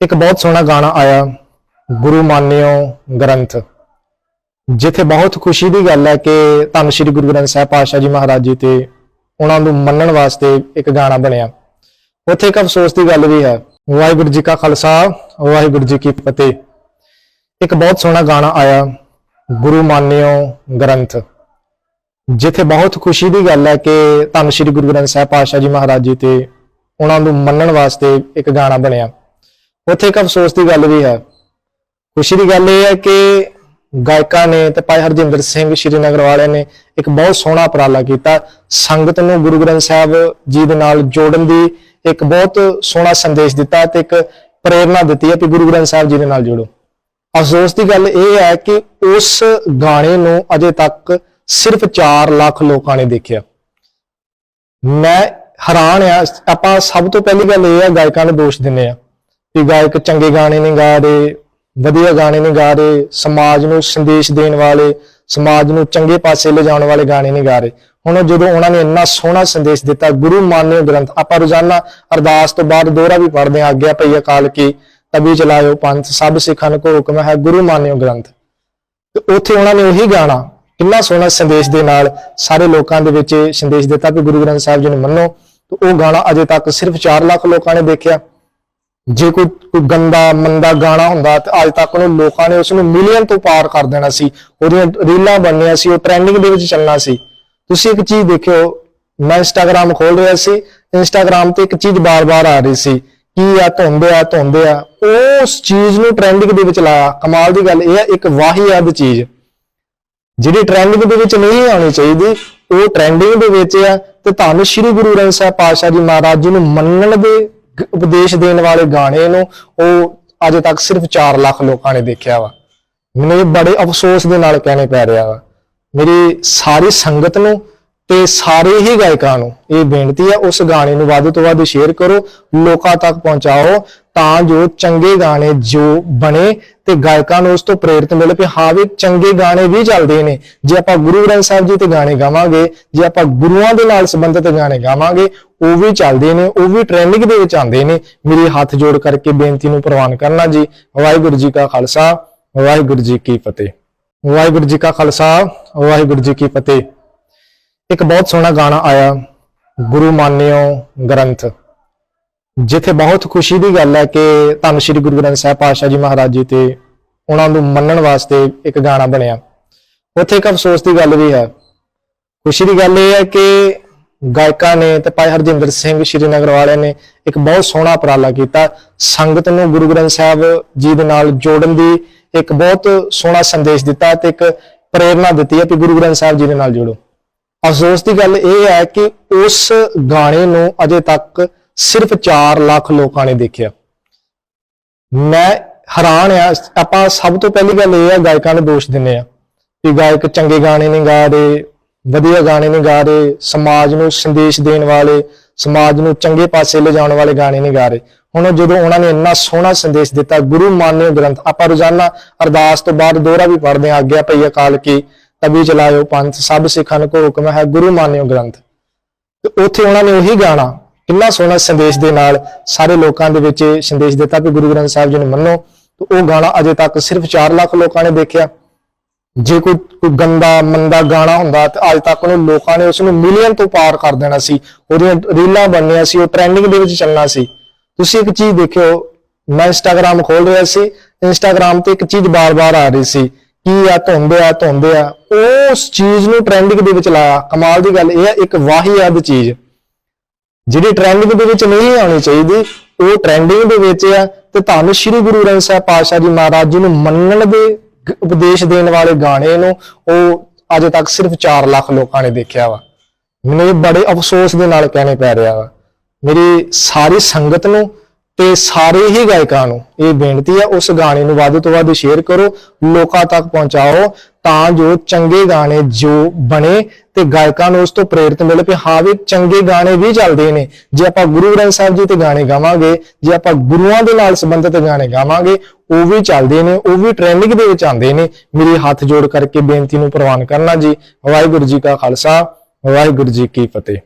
ਇੱਕ ਬਹੁਤ ਸੋਹਣਾ ਗਾਣਾ ਆਇਆ, ਗੁਰੂ ਮਾਨਿਓ ਗ੍ਰੰਥ। ਜਿੱਥੇ ਬਹੁਤ ਖੁਸ਼ੀ ਦੀ ਗੱਲ ਹੈ ਕਿ ਧੰਨ ਸ਼੍ਰੀ ਗੁਰੂ ਗ੍ਰੰਥ ਸਾਹਿਬ ਪਾਤਸ਼ਾਹ ਜੀ ਮਹਾਰਾਜ ਜੀ ਤੇ ਉਹਨਾਂ ਨੂੰ ਮੰਨਣ ਵਾਸਤੇ ਇੱਕ ਗਾਣਾ ਬਣਿਆ। ਉੱਥੇ ਇੱਕ ਅਫਸੋਸ ਦੀ ਗੱਲ ਵੀ ਹੈ, ਵਾਹਿਗੁਰੂ ਜੀ ਕਾ ਖਾਲਸਾ, ਵਾਹਿਗੁਰੂ ਜੀ ਕੀ ਫਤਿਹ। ਇੱਕ ਬਹੁਤ ਸੋਹਣਾ ਗਾਣਾ ਆਇਆ, ਗੁਰੂ ਮਾਨਿਓ ਗ੍ਰੰਥ। ਜਿੱਥੇ ਬਹੁਤ ਖੁਸ਼ੀ ਦੀ ਗੱਲ ਹੈ ਕਿ ਧੰਨ ਸ਼੍ਰੀ ਗੁਰੂ ਗ੍ਰੰਥ ਸਾਹਿਬ ਪਾਤਸ਼ਾਹ ਜੀ ਮਹਾਰਾਜ ਜੀ ਤੇ ਉਹਨਾਂ ਨੂੰ ਮੰਨਣ ਵਾਸਤੇ ਇੱਕ ਗਾਣਾ ਬਣਿਆ। ਉੱਥੇ ਇੱਕ ਅਫਸੋਸ ਦੀ ਗੱਲ ਵੀ ਹੈ। ਖੁਸ਼ੀ ਦੀ ਗੱਲ ਇਹ ਹੈ ਕਿ ਗਾਇਕਾਂ ਨੇ ਤੇ ਭਾਈ ਹਰਜਿੰਦਰ ਸਿੰਘ ਸ਼੍ਰੀਨਗਰ ਵਾਲਿਆਂ ਨੇ ਇੱਕ ਬਹੁਤ ਸੋਹਣਾ ਉਪਰਾਲਾ ਕੀਤਾ। ਸੰਗਤ ਨੂੰ ਗੁਰੂ ਗ੍ਰੰਥ ਸਾਹਿਬ ਜੀ ਦੇ ਨਾਲ ਜੋੜਨ ਦੀ ਇੱਕ ਬਹੁਤ ਸੋਹਣਾ ਸੰਦੇਸ਼ ਦਿੱਤਾ ਤੇ ਇੱਕ ਪ੍ਰੇਰਣਾ ਦਿੱਤੀ ਹੈ ਕਿ ਗੁਰੂ ਗ੍ਰੰਥ ਸਾਹਿਬ ਜੀ ਦੇ ਨਾਲ ਜੁੜੋ। ਅਫਸੋਸ ਦੀ ਗੱਲ ਇਹ ਹੈ ਕਿ ਉਸ ਗਾਣੇ ਨੂੰ ਅਜੇ ਤੱਕ ਸਿਰਫ 4 ਲੱਖ ਲੋਕਾਂ ਨੇ ਦੇਖਿਆ। ਮੈਂ ਹੈਰਾਨ ਆ ਆਪਾਂ ਸਭ ਤੋਂ ਪਹਿਲੀ ਗੱਲ ਇਹ ਹੈ, ਗਾਇਕਾਂ ਨੂੰ ਦੋਸ਼ ਦਿੰਨੇ ਆ ਕਿ ਗਾਇਕ ਚੰਗੇ ਗਾਣੇ ਨਹੀਂ ਗਾ ਰਹੇ ਵਧੀਆ ਗਾਣੇ ਨਹੀਂ ਗਾ ਰਹੇ ਸਮਾਜ ਨੂੰ ਸੰਦੇਸ਼ ਦੇਣ ਵਾਲੇ, ਸਮਾਜ ਨੂੰ ਚੰਗੇ ਪਾਸੇ ਲਿਜਾਣ ਵਾਲੇ ਗਾਣੇ ਨਹੀਂ ਗਾ ਰਹੇ ਹੁਣ ਉਹ ਜਦੋਂ ਉਹਨਾਂ ਨੇ ਇੰਨਾ ਸੋਹਣਾ ਸੰਦੇਸ਼ ਦਿੱਤਾ, ਗੁਰੂ ਮਾਨਿਓ ਗ੍ਰੰਥ, ਆਪਾਂ ਰੋਜ਼ਾਨਾ ਅਰਦਾਸ ਤੋਂ ਬਾਅਦ ਦੋਹਰਾ ਵੀ ਪੜ੍ਹਦੇ ਆ ਆਗਿਆ ਪਈ ਅਕਾਲ ਕੀ ਤਬੀ ਚਲਾਇਓ ਪੰਥ, ਸਭ ਸਿੱਖਾਂ ਨੂੰ ਹੁਕਮ ਹੈ ਗੁਰੂ ਮਾਨਿਓ ਗ੍ਰੰਥ। ਤੇ ਉੱਥੇ ਉਹਨਾਂ ਨੇ ਉਹੀ ਗਾਣਾ, ਕਿੰਨਾ ਸੋਹਣਾ ਸੰਦੇਸ਼ ਦੇ ਨਾਲ ਸਾਰੇ ਲੋਕਾਂ ਦੇ ਵਿੱਚ ਇਹ ਸੰਦੇਸ਼ ਦਿੱਤਾ ਕਿ ਗੁਰੂ ਗ੍ਰੰਥ ਸਾਹਿਬ ਜੀ ਨੂੰ ਮੰਨੋ। ਤੇ ਉਹ ਗਾਣਾ ਅਜੇ ਤੱਕ ਸਿਰਫ 4 ਲੱਖ ਲੋਕਾਂ ਨੇ ਦੇਖਿਆ। ਜੇ ਕੋਈ ਕੋਈ ਗੰਦਾ, ਮੰਦਾ ਗਾਣਾ ਹੁੰਦਾ ਤਾਂ ਅੱਜ ਤੱਕ ਉਹਨੂੰ ਲੋਕਾਂ ਨੇ ਉਸ ਨੂੰ ਮਿਲੀਅਨ ਤੋਂ ਪਾਰ ਕਰ ਦੇਣਾ ਸੀ। ਉਹਦੀਆਂ ਰੀਲਾਂ ਬਣਨੀਆਂ ਸੀ, ਉਹ ਟ੍ਰੈਂਡਿੰਗ ਦੇ ਵਿੱਚ ਚੱਲਣਾ ਸੀ। ਤੁਸੀਂ ਇੱਕ ਚੀਜ਼ ਦੇਖਿਓ, ਮੈਂ ਇੰਸਟਾਗ੍ਰam ਖੋਲ ਰਿਹਾ ਸੀ ਇੰਸਟਾਗ੍ਰam ਤੇ ਇੱਕ ਚੀਜ਼ ਬਾਰ-ਬਾਰ ਆ ਰਹੀ ਸੀ, ਕੀ ਆ, ਧੁੰਦੇ ਆ ਧੁੰਦੇ ਆ। ਉਸ ਚੀਜ਼ ਨੂੰ ਟ੍ਰੈਂਡਿੰਗ ਦੇ ਵਿੱਚ ਲਾਇਆ। ਕਮਾਲ ਦੀ ਗੱਲ, ਇਹ ਹੈ ਇੱਕ ਵਾਹੀਆਦ ਚੀਜ਼। ਜਿਹੜੀ ਟ੍ਰੈਂਡਿੰਗ ਦੇ ਵਿੱਚ ਨਹੀਂ ਆਉਣੀ ਚਾਹੀਦੀ, ਉਹ ਟ੍ਰੈਂਡਿੰਗ ਦੇ ਵਿੱਚ ਆ। ਤੇ ਤੁਹਾਨੂੰ ਸ੍ਰੀ ਗੁਰੂ ਗ੍ਰੰਥ ਸਾਹਿਬ ਪਾਤਸ਼ਾਹ ਜੀ ਮਹਾਰਾਜ ਜੀ ਨੂੰ ਮੰਨਣ ਦੇ ਉਪਦੇਸ਼ ਦੇਣ ਵਾਲੇ ਗਾਣੇ ਨੂੰ ਉਹ ਅਜੇ ਤੱਕ ਸਿਰਫ 4 ਲੱਖ ਲੋਕਾਂ ਨੇ ਦੇਖਿਆ ਵਾ। ਮੈਨੂੰ ਇਹ ਬੜੇ ਅਫਸੋਸ ਦੇ ਨਾਲ ਕਹਿਣੇ ਪੈ ਰਿਹਾ ਵਾ। ਮੇਰੀ ਸਾਰੀ ਸੰਗਤ ਨੂੰ ਤੇ ਸਾਰੇ ਹੀ ਗਾਇਕਾਂ ਨੂੰ ਇਹ ਬੇਨਤੀ ਹੈ ਉਸ ਗਾਣੇ ਨੂੰ ਵੱਧ ਤੋਂ ਵੱਧ ਸ਼ੇਅਰ ਕਰੋ, ਲੋਕਾਂ ਤੱਕ ਪਹੁੰਚਾਓ, ਤਾਂ ਜੋ ਚੰਗੇ ਗਾਣੇ ਜੋ ਬਣੇ ਤੇ ਗਾਇਕਾਂ ਨੂੰ ਉਸ ਤੋਂ ਪ੍ਰੇਰਿਤ ਮਿਲੇ ਕਿ ਹਾਂ ਵੀ ਚੰਗੇ ਗਾਣੇ ਵੀ ਚੱਲਦੇ ਨੇ। ਜੇ ਆਪਾਂ ਗੁਰੂ ਗ੍ਰੰਥ ਸਾਹਿਬ ਜੀ ਤੇ ਗਾਣੇ ਗਾਵਾਂਗੇ, ਜੇ ਆਪਾਂ ਗੁਰੂਆਂ ਦੇ ਨਾਲ ਸੰਬੰਧਿਤ ਗਾਣੇ ਗਾਵਾਂਗੇ ਉਹ ਵੀ ਚੱਲਦੇ ਨੇ, ਉਹ ਵੀ ਟ੍ਰੈਂਡਿੰਗ ਦੇ ਵਿੱਚ ਆਉਂਦੇ ਨੇ। ਮੇਰੀ ਹੱਥ ਜੋੜ ਕਰਕੇ ਬੇਨਤੀ ਨੂੰ ਪ੍ਰਵਾਨ ਕਰਨਾ ਜੀ। ਵਾਹਿਗੁਰੂ ਜੀ ਕਾ ਖਾਲਸਾ, ਵਾਹਿਗੁਰੂ ਜੀ ਕੀ ਫਤਿਹ। ਵਾਹਿਗੁਰੂ ਜੀ ਕਾ ਖਾਲਸਾ, ਵਾਹਿਗੁਰੂ ਜੀ ਕੀ ਫਤਿਹ। ਇੱਕ ਬਹੁਤ ਸੋਹਣਾ ਗਾਣਾ ਆਇਆ, ਗੁਰੂ ਮਾਨਿਓ ਗ੍ਰੰਥ। ਜਿੱਥੇ ਬਹੁਤ ਖੁਸ਼ੀ ਦੀ ਗੱਲ ਹੈ ਕਿ ਧੰਨ ਸ਼੍ਰੀ ਗੁਰੂ ਗ੍ਰੰਥ ਸਾਹਿਬ ਪਾਤਸ਼ਾਹ ਜੀ ਮਹਾਰਾਜ ਜੀ ਤੇ ਉਹਨਾਂ ਨੂੰ ਮੰਨਣ ਵਾਸਤੇ ਇੱਕ ਗਾਣਾ ਬਣਿਆ। ਉੱਥੇ ਇੱਕ ਅਫਸੋਸ ਦੀ ਗੱਲ ਵੀ ਹੈ। ਖੁਸ਼ੀ ਦੀ ਗੱਲ ਇਹ ਹੈ ਕਿ ਗਾਇਕਾਂ ਨੇ ਤੇ ਭਾਈ ਹਰਜਿੰਦਰ ਸਿੰਘ ਸ਼੍ਰੀਨਗਰ ਵਾਲਿਆਂ ਨੇ ਇੱਕ ਬਹੁਤ ਸੋਹਣਾ ਉਪਰਾਲਾ ਕੀਤਾ। ਸੰਗਤ ਨੂੰ ਗੁਰੂ ਗ੍ਰੰਥ ਸਾਹਿਬ ਜੀ ਦੇ ਨਾਲ ਜੋੜਨ ਦੀ ਇੱਕ ਬਹੁਤ ਸੋਹਣਾ ਸੰਦੇਸ਼ ਦਿੱਤਾ ਤੇ ਇੱਕ ਪ੍ਰੇਰਣਾ ਦਿੱਤੀ ਹੈ ਕਿ ਗੁਰੂ ਗ੍ਰੰਥ ਸਾਹਿਬ ਜੀ ਦੇ ਨਾਲ ਜੁੜੋ। ਅਫਸੋਸ ਦੀ ਗੱਲ ਇਹ ਹੈ ਕਿ ਉਸ ਗਾਣੇ ਨੂੰ ਅਜੇ ਤੱਕ ਸਿਰਫ 4 ਲੱਖ ਲੋਕਾਂ ਨੇ ਦੇਖਿਆ। ਮੈਂ ਹੈਰਾਨ ਆ ਆਪਾਂ ਸਭ ਤੋਂ ਪਹਿਲੀ ਗੱਲ ਇਹ ਹੈ, ਗਾਇਕਾਂ ਨੂੰ ਦੋਸ਼ ਦਿੰਨੇ ਆ ਕਿ ਗਾਇਕ ਚੰਗੇ ਗਾਣੇ ਨਹੀਂ ਗਾ ਰਹੇ ਵਧੀਆ ਗਾਣੇ ਨਹੀਂ ਗਾ ਰਹੇ, ਸਮਾਜ ਨੂੰ ਸੰਦੇਸ਼ ਦੇਣ ਵਾਲੇ, ਸਮਾਜ ਨੂੰ ਚੰਗੇ ਪਾਸੇ ਲਿਜਾਣ ਵਾਲੇ ਗਾਣੇ ਨਹੀਂ ਗਾ ਰਹੇ। ਹੁਣ ਉਹ ਜਦੋਂ ਉਹਨਾਂ ਨੇ ਇੰਨਾ ਸੋਹਣਾ ਸੰਦੇਸ਼ ਦਿੱਤਾ, ਗੁਰੂ ਮਾਨਿਓ ਗ੍ਰੰਥ, ਆਪਾਂ ਰੋਜ਼ਾਨਾ ਅਰਦਾਸ ਤੋਂ ਬਾਅਦ ਦੋਹਰਾ ਵੀ ਪੜ੍ਹਦੇ ਆ ਆਗਿਆ ਪਈ ਅਕਾਲ ਕੀ ਤਬੀ ਚਲਾਇਓ ਪੰਥ, ਸਭ ਸਿੱਖਾਂ ਨੂੰ ਕੋ ਹੁਕਮ ਹੈ ਗੁਰੂ ਮਾਨਿਓ ਗ੍ਰੰਥ। ਤੇ ਉੱਥੇ ਉਹਨਾਂ ਨੇ ਉਹੀ ਗਾਣਾ ਕਿੰਨਾ ਸੋਹਣਾ ਸੰਦੇਸ਼ ਦੇ ਨਾਲ ਸਾਰੇ ਲੋਕਾਂ ਦੇ ਵਿੱਚ ਇਹ ਸੰਦੇਸ਼ ਦਿੱਤਾ ਕਿ ਗੁਰੂ ਗ੍ਰੰਥ ਸਾਹਿਬ ਜੀ ਨੂੰ ਮੰਨੋ। ਤੇ ਉਹ ਗਾਣਾ ਅਜੇ ਤੱਕ ਸਿਰਫ 4 ਲੱਖ ਲੋਕਾਂ ਨੇ ਦੇਖਿਆ। ਜੇ ਕੋਈ ਕੋਈ ਗੰਦਾ, ਮੰਦਾ ਗਾਣਾ ਹੁੰਦਾ ਤੇ ਅੱਜ ਤੱਕ ਉਹਨੂੰ ਲੋਕਾਂ ਨੇ ਉਸ ਨੂੰ ਮਿਲੀਅਨ ਤੋਂ ਪਾਰ ਕਰ ਦੇਣਾ ਸੀ। ਉਹਦੀਆਂ ਰੀਲਾਂ ਬਣਨੀਆਂ ਸੀ, ਉਹ ਟ੍ਰੈਂਡਿੰਗ ਦੇ ਵਿੱਚ ਚੱਲਣਾ ਸੀ। ਤੁਸੀਂ ਇੱਕ ਚੀਜ਼ ਦੇਖਿਓ, ਮੈਂ ਇੰਸਟਾਗ੍ਰam ਖੋਲ ਰਿਹਾ ਸੀ ਇੰਸਟਾਗ੍ਰam ਤੇ ਇੱਕ ਚੀਜ਼ ਬਾਰ-ਬਾਰ ਆ ਰਹੀ ਸੀ, ਕੀ ਆ, ਧੁੰਦੇ ਆ ਧੁੰਦੇ ਆ। ਉਸ ਚੀਜ਼ ਨੂੰ ਟ੍ਰੈਂਡਿੰਗ ਦੇ ਵਿੱਚ ਲਾਇਆ। ਕਮਾਲ ਦੀ ਗੱਲ, ਇਹ ਹੈ ਇੱਕ ਵਾਹੀਆਦ ਚੀਜ਼। ਜਿਹੜੀ ਟ੍ਰੈਂਡਿੰਗ ਦੇ ਵਿੱਚ ਨਹੀਂ ਆਉਣੀ ਚਾਹੀਦੀ, ਉਹ ਟ੍ਰੈਂਡਿੰਗ ਦੇ ਵਿੱਚ ਆ। ਤੇ ਤੁਹਾਨੂੰ ਸ੍ਰੀ ਗੁਰੂ ਗ੍ਰੰਥ ਸਾਹਿਬ ਪਾਤਸ਼ਾਹ ਜੀ ਮਹਾਰਾਜ ਜੀ ਨੂੰ ਮੰਨਣ ਦੇ ਉਪਦੇਸ਼ ਦੇਣ ਵਾਲੇ ਗਾਣੇ ਨੂੰ ਉਹ ਅਜੇ ਤੱਕ ਸਿਰਫ 4 ਲੱਖ ਲੋਕਾਂ ਨੇ ਦੇਖਿਆ ਵਾ। ਮੈਨੂੰ ਇਹ ਬੜੇ ਅਫਸੋਸ ਦੇ ਨਾਲ ਕਹਿਣੇ ਪੈ ਰਿਹਾ ਵਾ। ਮੇਰੀ ਸਾਰੀ ਸੰਗਤ ਨੂੰ ਤੇ ਸਾਰੇ ਹੀ ਗਾਇਕਾਂ ਨੂੰ ਇਹ ਬੇਨਤੀ ਹੈ ਉਸ ਗਾਣੇ ਨੂੰ ਵੱਧ ਤੋਂ ਵੱਧ ਸ਼ੇਅਰ ਕਰੋ, ਲੋਕਾਂ ਤੱਕ ਪਹੁੰਚਾਓ ਤਾਂ ਜੋ ਚੰਗੇ ਗਾਣੇ ਜੋ ਬਣੇ ਤੇ ਗਾਇਕਾਂ ਨੂੰ ਉਸ ਤੋਂ ਪ੍ਰੇਰਿਤ ਮਿਲੇ ਕਿ ਹਾਂ ਵੀ ਚੰਗੇ ਗਾਣੇ ਵੀ ਚੱਲਦੇ ਨੇ। ਜੇ ਆਪਾਂ ਗੁਰੂ ਗ੍ਰੰਥ ਸਾਹਿਬ ਜੀ ਤੇ ਗਾਣੇ ਗਾਵਾਂਗੇ, ਜੇ ਆਪਾਂ ਗੁਰੂਆਂ ਦੇ ਨਾਲ ਸੰਬੰਧਿਤ ਗਾਣੇ ਗਾਵਾਂਗੇ, ਉਹ ਵੀ ਚੱਲਦੇ ਨੇ, ਉਹ ਵੀ ਟ੍ਰੈਂਡਿੰਗ ਦੇ ਵਿੱਚ ਆਉਂਦੇ ਨੇ। ਮੇਰੀ ਹੱਥ ਜੋੜ ਕਰਕੇ ਬੇਨਤੀ ਨੂੰ ਪ੍ਰਵਾਨ ਕਰਨਾ ਜੀ। ਵਾਹਿਗੁਰੂ ਜੀ ਕਾ ਖਾਲਸਾ, ਵਾਹਿਗੁਰੂ ਜੀ ਕੀ ਫਤਿਹ।